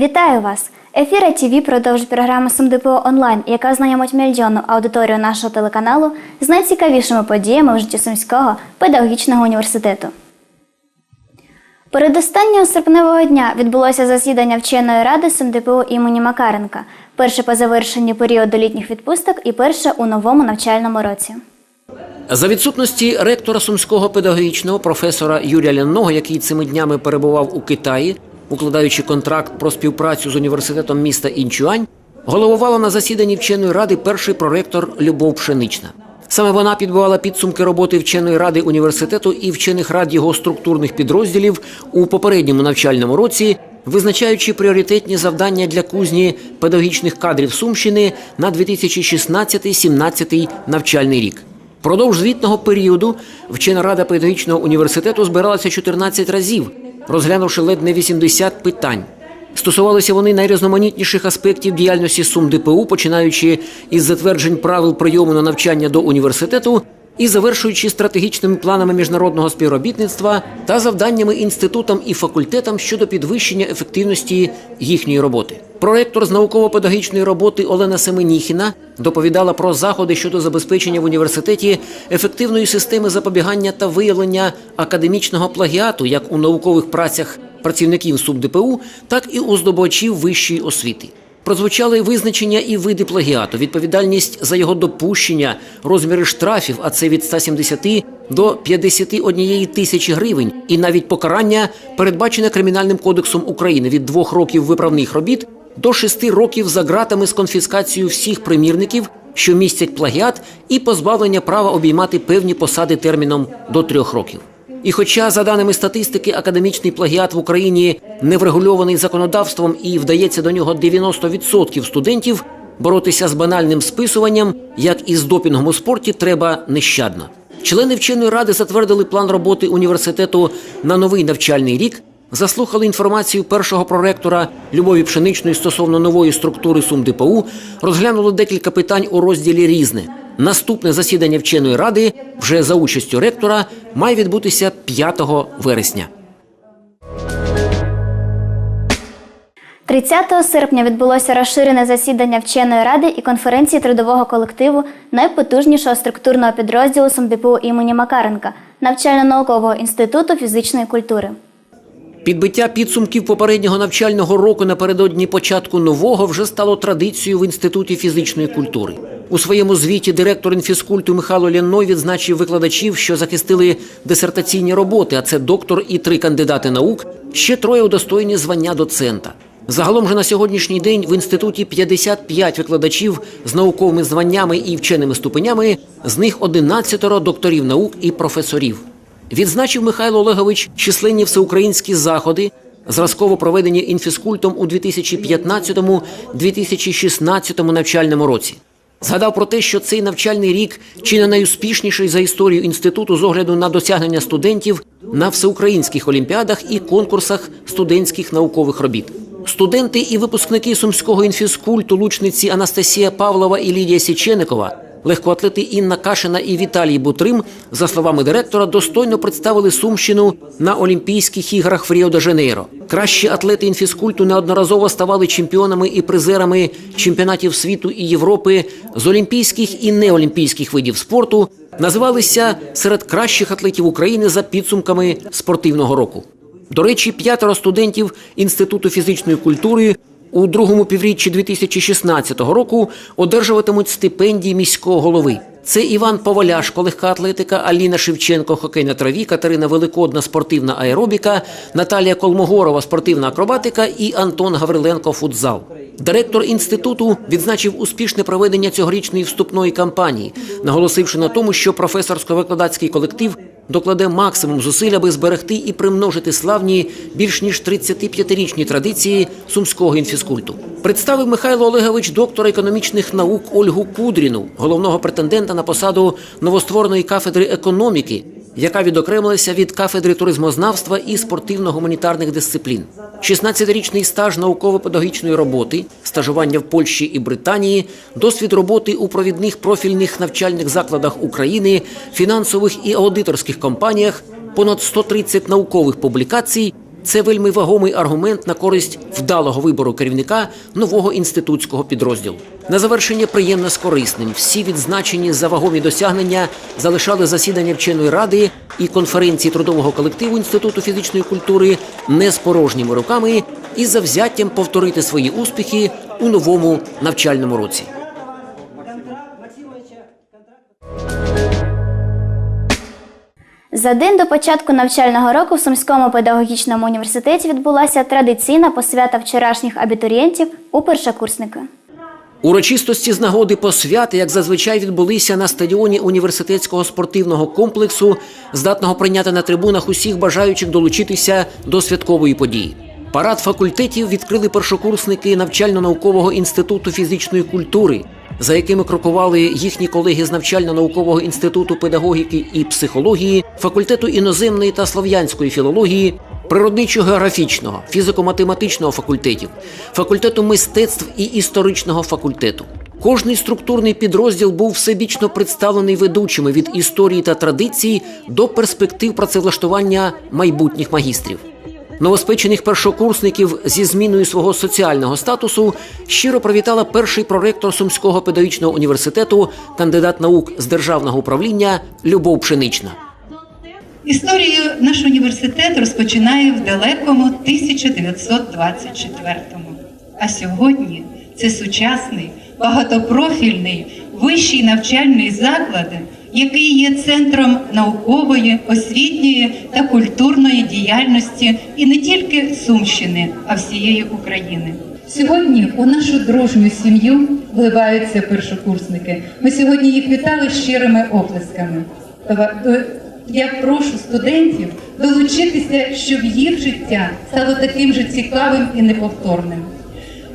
Вітаю вас! Ефіра ТВ продовжить програма СумДПО онлайн, яка знайомить мільйонну аудиторію нашого телеканалу з найцікавішими подіями в житті Сумського педагогічного університету. Передостаннього серпневого дня відбулося засідання вченої ради СумДПО імені Макаренка, перше по завершенні періоду літніх відпусток і перше у новому навчальному році. За відсутності ректора сумського педагогічного професора Юрія Ляного, який цими днями перебував у Китаї, укладаючи контракт про співпрацю з університетом міста Інчуань, головувала на засіданні вченої ради перший проректор Любов Пшенична. Саме вона підбивала підсумки роботи вченої ради університету і вчених рад його структурних підрозділів у попередньому навчальному році, визначаючи пріоритетні завдання для кузні педагогічних кадрів Сумщини на 2016-17 навчальний рік. Продовж звітного періоду вчена рада педагогічного університету збиралася 14 разів, розглянувши ледь не 80 питань. Стосувалися вони найрізноманітніших аспектів діяльності СумДПУ, починаючи із затверджень правил прийому на навчання до університету і завершуючи стратегічними планами міжнародного співробітництва та завданнями інститутам і факультетам щодо підвищення ефективності їхньої роботи. Проректор з науково-педагогічної роботи Олена Семеніхіна доповідала про заходи щодо забезпечення в університеті ефективної системи запобігання та виявлення академічного плагіату як у наукових працях працівників СубДПУ, так і у здобувачів вищої освіти. Прозвучали визначення і види плагіату, відповідальність за його допущення, розміри штрафів, а це від 170 до 51 тисячі гривень, і навіть покарання, передбачене Кримінальним кодексом України від двох років виправних робіт до шести років за ґратами з конфіскацією всіх примірників, що містять плагіат, і позбавлення права обіймати певні посади терміном до трьох років. І хоча, за даними статистики, академічний плагіат в Україні не врегульований законодавством і вдається до нього 90% студентів, боротися з банальним списуванням, як і з допінгом у спорті, треба нещадно. Члени вченої ради затвердили план роботи університету на новий навчальний рік, заслухали інформацію першого проректора Любові Пшеничної стосовно нової структури СумДПУ, розглянули декілька питань у розділі Різне. Наступне засідання вченої ради вже за участю ректора має відбутися 5 вересня. 30 серпня відбулося розширене засідання вченої ради і конференції трудового колективу найпотужнішого структурного підрозділу СумДПУ імені Макаренка навчально-наукового інституту фізичної культури. Підбиття підсумків попереднього навчального року напередодні початку нового вже стало традицією в інституті фізичної культури. У своєму звіті директор інфіскульту Михайло Ляной відзначив викладачів, що захистили дисертаційні роботи, а це доктор і три кандидати наук. Ще троє удостоєні звання доцента. Загалом же на сьогоднішній день в інституті 55 викладачів з науковими званнями і вченими ступенями, з них 11 докторів наук і професорів. Відзначив Михайло Олегович численні всеукраїнські заходи, зразково проведені інфіскультом у 2015-2016 навчальному році. Згадав про те, що цей навчальний рік чи не найуспішніший за історію інституту з огляду на досягнення студентів на всеукраїнських олімпіадах і конкурсах студентських наукових робіт. Студенти і випускники сумського інфіскульту, лучниці Анастасія Павлова і Лідія Січеникова, легкоатлети Інна Кашина і Віталій Бутрим, за словами директора, достойно представили Сумщину на Олімпійських іграх в Ріо-де-Жанейро. Кращі атлети інфіскульту неодноразово ставали чемпіонами і призерами чемпіонатів світу і Європи з олімпійських і неолімпійських видів спорту, називалися серед кращих атлетів України за підсумками спортивного року. До речі, п'ятеро студентів Інституту фізичної культури у другому півріччі 2016 року одержуватимуть стипендії міського голови. Це Іван Поваляшко, легка атлетика, Аліна Шевченко, хокей на траві, Катерина Великодна, спортивна аеробіка, Наталія Колмогорова, спортивна акробатика і Антон Гавриленко, футзал. Директор інституту відзначив успішне проведення цьогорічної вступної кампанії, наголосивши на тому, що професорсько-викладацький колектив докладе максимум зусиль, аби зберегти і примножити славні більш ніж 35-річні традиції сумського інфіскульту. Представив Михайло Олегович доктора економічних наук Ольгу Кудріну, головного претендента на посаду новоствореної кафедри економіки, яка відокремилася від кафедри туризмознавства і спортивно-гуманітарних дисциплін. 16-річний стаж науково-педагогічної роботи, стажування в Польщі і Британії, досвід роботи у провідних профільних навчальних закладах України, фінансових і аудиторських компаніях, понад 130 наукових публікацій Це вельми вагомий аргумент на користь вдалого вибору керівника нового інститутського підрозділу. На завершення приємно з корисним. Всі відзначені за вагомі досягнення залишали засідання вченої ради і конференції трудового колективу інституту фізичної культури не з порожніми руками і за взяттям повторити свої успіхи у новому навчальному році. За день до початку навчального року в Сумському педагогічному університеті відбулася традиційна посвята вчорашніх абітурієнтів у першокурсники. Урочистості з нагоди посвяти, як зазвичай, відбулися на стадіоні університетського спортивного комплексу, здатного прийняти на трибунах усіх бажаючих долучитися до святкової події. Парад факультетів відкрили першокурсники навчально-наукового інституту фізичної культури, за якими крокували їхні колеги з навчально-наукового інституту педагогіки і психології, факультету іноземної та слов'янської філології, природничо-географічного, фізико-математичного факультетів, факультету мистецтв і історичного факультету. Кожний структурний підрозділ був всебічно представлений ведучими від історії та традицій до перспектив працевлаштування майбутніх магістрів. Новоспечених першокурсників зі зміною свого соціального статусу щиро привітала перший проректор Сумського педагогічного університету, кандидат наук з державного управління Любов Пшенична. Історію наш університет розпочинає в далекому 1924-му. А сьогодні це сучасний, багатопрофільний вищий навчальний заклад, який є центром наукової, освітньої та культурної діяльності і не тільки Сумщини, а всієї України. Сьогодні у нашу дружню сім'ю вливаються першокурсники. Ми сьогодні їх вітали щирими оплесками. Това- Я прошу студентів долучитися, щоб їх життя стало таким же цікавим і неповторним.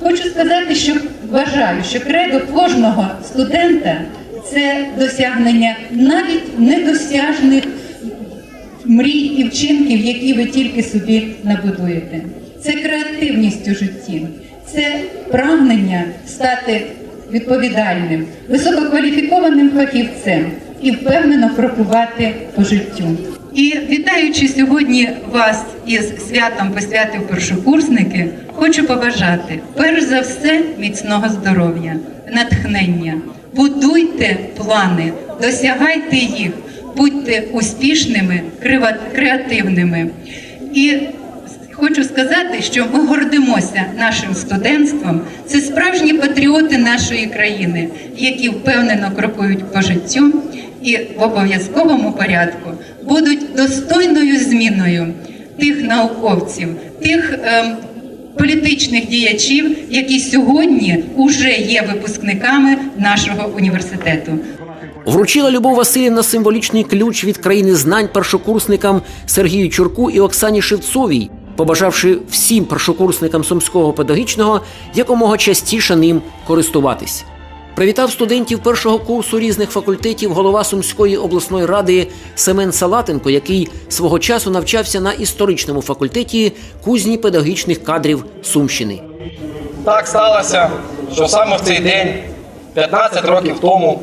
Хочу сказати, що вважаю, що кредо кожного студента це досягнення навіть недосяжних мрій і вчинків, які ви тільки собі набудуєте. Це креативність у житті, це прагнення стати відповідальним, висококваліфікованим фахівцем і впевнено крокувати по життю. І вітаючи сьогодні вас із святом посвятив першокурсники, хочу побажати перш за все міцного здоров'я, натхнення. Будуйте плани, досягайте їх, будьте успішними, креативними. І Хочу сказати, що ми гордимося нашим студентством. Це справжні патріоти нашої країни, які впевнено крокують по життю і в обов'язковому порядку будуть достойною зміною тих науковців, тих ем, політичних діячів, які сьогодні вже є випускниками нашого університету. Вручила Любов Васильівна символічний ключ від країни знань першокурсникам Сергію Чурку і Оксані Шевцовій, побажавши всім першокурсникам Сумського педагогічного якомога частіше ним користуватись. Привітав студентів першого курсу різних факультетів голова Сумської обласної ради Семен Салатенко, який свого часу навчався на історичному факультеті кузні педагогічних кадрів Сумщини. Так сталося, що саме в цей день, 15 років тому,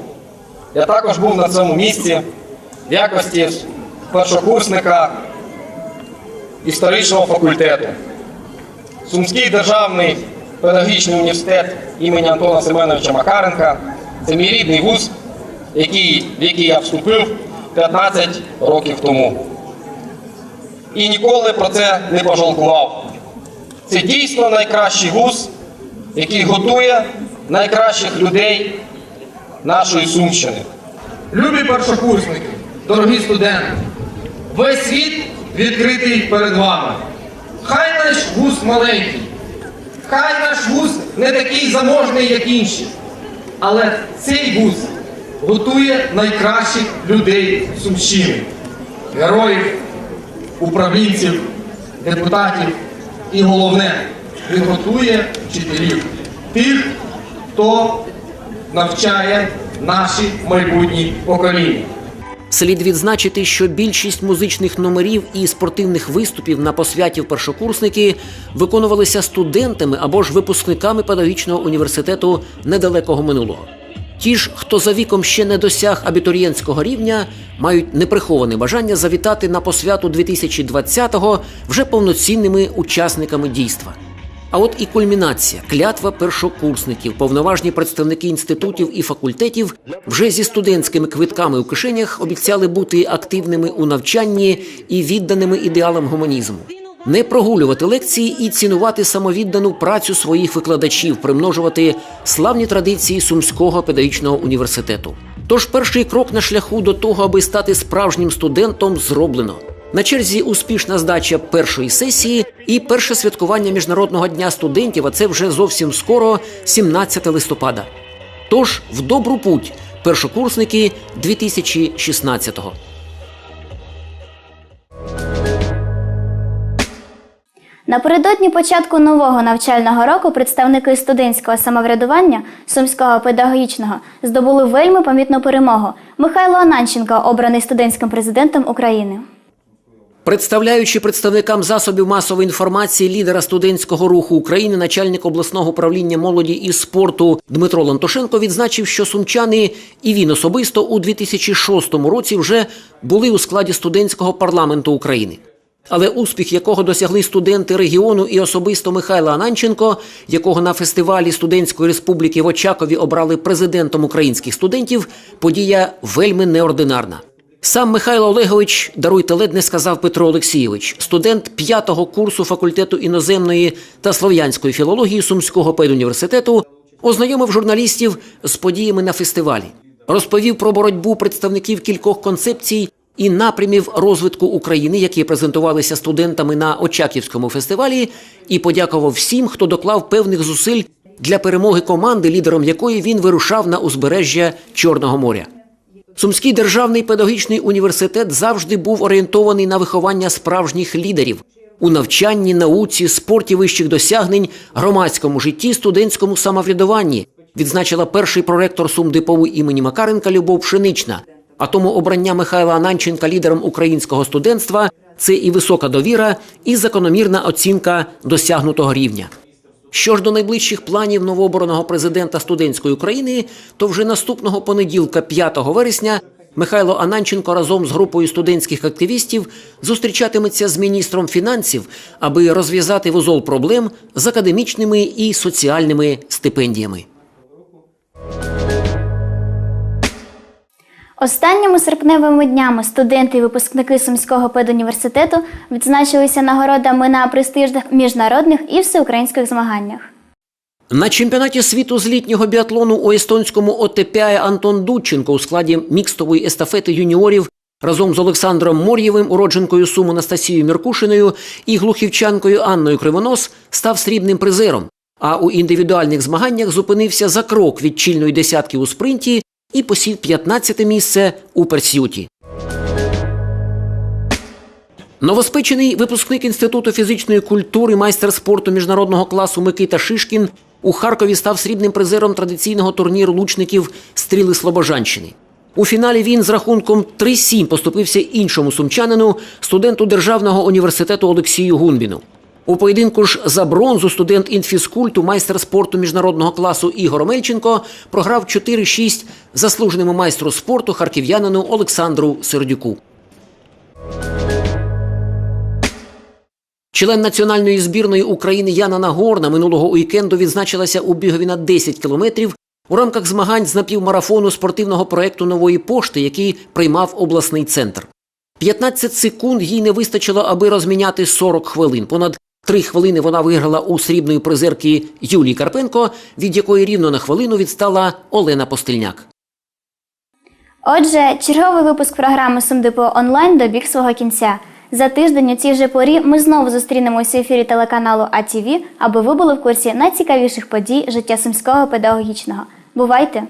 я також був на цьому місці в якості першокурсника історичного факультету. Сумський державний педагогічний університет імені Антона Семеновича Макаренка це мій рідний вуз, який, в який я вступив 15 років тому. І ніколи про це не пожалкував. Це дійсно найкращий вуз, який готує найкращих людей нашої Сумщини. Любі першокурсники, дорогі студенти, весь світ відкритий перед вами. Хай наш вуз маленький, хай наш вуз не такий заможний, як інші. Але цей вуз готує найкращих людей Сумщини, героїв, управлінців, депутатів і головне, він готує вчителів, тих, хто навчає наші майбутні покоління. Слід відзначити, що більшість музичних номерів і спортивних виступів на посвятів першокурсники виконувалися студентами або ж випускниками педагогічного університету недалекого минулого. Ті ж, хто за віком ще не досяг абітурієнтського рівня, мають неприховане бажання завітати на посвяту 2020-го вже повноцінними учасниками дійства. А от і кульмінація, клятва першокурсників, повноважні представники інститутів і факультетів вже зі студентськими квитками у кишенях обіцяли бути активними у навчанні і відданими ідеалам гуманізму. Не прогулювати лекції і цінувати самовіддану працю своїх викладачів, примножувати славні традиції Сумського педагогічного університету. Тож перший крок на шляху до того, аби стати справжнім студентом, зроблено. На черзі успішна здача першої сесії і перше святкування Міжнародного дня студентів, а це вже зовсім скоро, 17 листопада. Тож в добру путь першокурсники 2016-го. Напередодні початку нового навчального року представники студентського самоврядування Сумського педагогічного здобули вельми помітну перемогу. Михайло Ананченко обраний студентським президентом України. Представляючи представникам засобів масової інформації лідера студентського руху України, начальник обласного управління молоді і спорту Дмитро Лантошенко відзначив, що сумчани і він особисто у 2006 році вже були у складі студентського парламенту України. Але успіх, якого досягли студенти регіону і особисто Михайло Ананченко, якого на фестивалі студентської республіки в Очакові обрали президентом українських студентів, подія вельми неординарна. Сам Михайло Олегович, даруйте лед не сказав Петро Олексійович, студент п'ятого курсу факультету іноземної та слов'янської філології Сумського педуніверситету, ознайомив журналістів з подіями на фестивалі, розповів про боротьбу представників кількох концепцій і напрямів розвитку України, які презентувалися студентами на Очаківському фестивалі, і подякував всім, хто доклав певних зусиль для перемоги команди, лідером якої він вирушав на узбережжя Чорного моря. Сумський державний педагогічний університет завжди був орієнтований на виховання справжніх лідерів у навчанні, науці, спорті вищих досягнень, громадському житті, студентському самоврядуванні, відзначила перший проректор СумДПУ імені Макаренка Любов Пшенична. А тому обрання Михайла Ананченка лідером українського студентства це і висока довіра, і закономірна оцінка досягнутого рівня. Що ж до найближчих планів новообраного президента студентської України, то вже наступного понеділка, 5 вересня, Михайло Ананченко разом з групою студентських активістів зустрічатиметься з міністром фінансів, аби розв'язати вузол проблем з академічними і соціальними стипендіями. Останніми серпневими днями студенти і випускники Сумського педуніверситету відзначилися нагородами на престижних міжнародних і всеукраїнських змаганнях. На чемпіонаті світу з літнього біатлону у естонському ОТПА Антон Дудченко у складі мікстової естафети юніорів разом з Олександром Мор'євим, уродженкою Суму Настасією Міркушиною і глухівчанкою Анною Кривонос став срібним призером. А у індивідуальних змаганнях зупинився за крок від чільної десятки у спринті і посів 15 місце у персюті. Новоспечений випускник Інституту фізичної культури, майстер спорту міжнародного класу Микита Шишкін у Харкові став срібним призером традиційного турніру лучників Стріли Слобожанщини. У фіналі він з рахунком 3-7 поступився іншому сумчанину, студенту Державного університету Олексію Гунбіну. У поєдинку ж за бронзу студент інфізкульту, майстер спорту міжнародного класу Ігор Омельченко програв 4-6 заслуженому майстру спорту харків'янину Олександру Сердюку. Член національної збірної України Яна Нагорна минулого уікенду відзначилася у бігові на 10 кілометрів у рамках змагань з напівмарафону спортивного проекту нової пошти, який приймав обласний центр. 15 секунд їй не вистачило, аби розміняти 40 хвилин. Понад три хвилини вона виграла у срібної призерки Юлії Карпенко, від якої рівно на хвилину відстала Олена Постельняк. Отже, черговий випуск програми СумДПО онлайн добіг свого кінця. За тиждень у цій же порі ми знову зустрінемося в ефірі телеканалу АТВ, аби ви були в курсі найцікавіших подій життя сумського педагогічного. Бувайте!